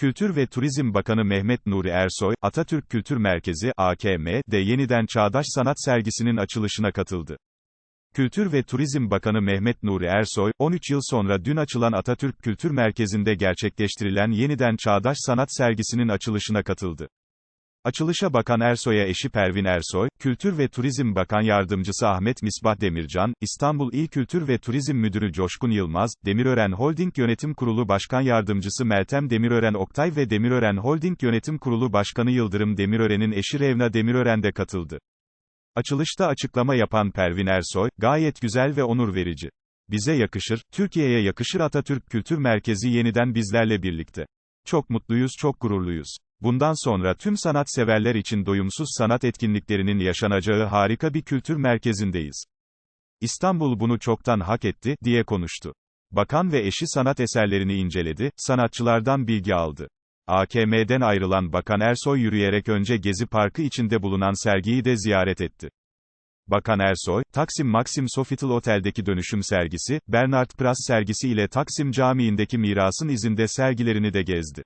Kültür ve Turizm Bakanı Mehmet Nuri Ersoy, Atatürk Kültür Merkezi, AKM'de yeniden Çağdaş Sanat sergisinin açılışına katıldı. Kültür ve Turizm Bakanı Mehmet Nuri Ersoy, 13 yıl sonra dün açılan Atatürk Kültür Merkezi'nde gerçekleştirilen yeniden Çağdaş Sanat sergisinin açılışına katıldı. Açılışa Bakan Ersoy'a eşi Pervin Ersoy, Kültür ve Turizm Bakan Yardımcısı Ahmet Misbah Demircan, İstanbul İl Kültür ve Turizm Müdürü Coşkun Yılmaz, Demirören Holding Yönetim Kurulu Başkan Yardımcısı Meltem Demirören Oktay ve Demirören Holding Yönetim Kurulu Başkanı Yıldırım Demirören'in eşi Revna Demirören de katıldı. Açılışta açıklama yapan Pervin Ersoy, gayet güzel ve onur verici. Bize yakışır, Türkiye'ye yakışır Atatürk Kültür Merkezi yeniden bizlerle birlikte. Çok mutluyuz, çok gururluyuz. Bundan sonra tüm sanatseverler için doyumsuz sanat etkinliklerinin yaşanacağı harika bir kültür merkezindeyiz. İstanbul bunu çoktan hak etti, diye konuştu. Bakan ve eşi sanat eserlerini inceledi, sanatçılardan bilgi aldı. AKM'den ayrılan Bakan Ersoy yürüyerek önce Gezi Parkı içinde bulunan sergiyi de ziyaret etti. Bakan Ersoy, Taksim Maxim Sofitel Otel'deki dönüşüm sergisi, Bernard Pras sergisi ile Taksim Camii'ndeki mirasın izinde sergilerini de gezdi.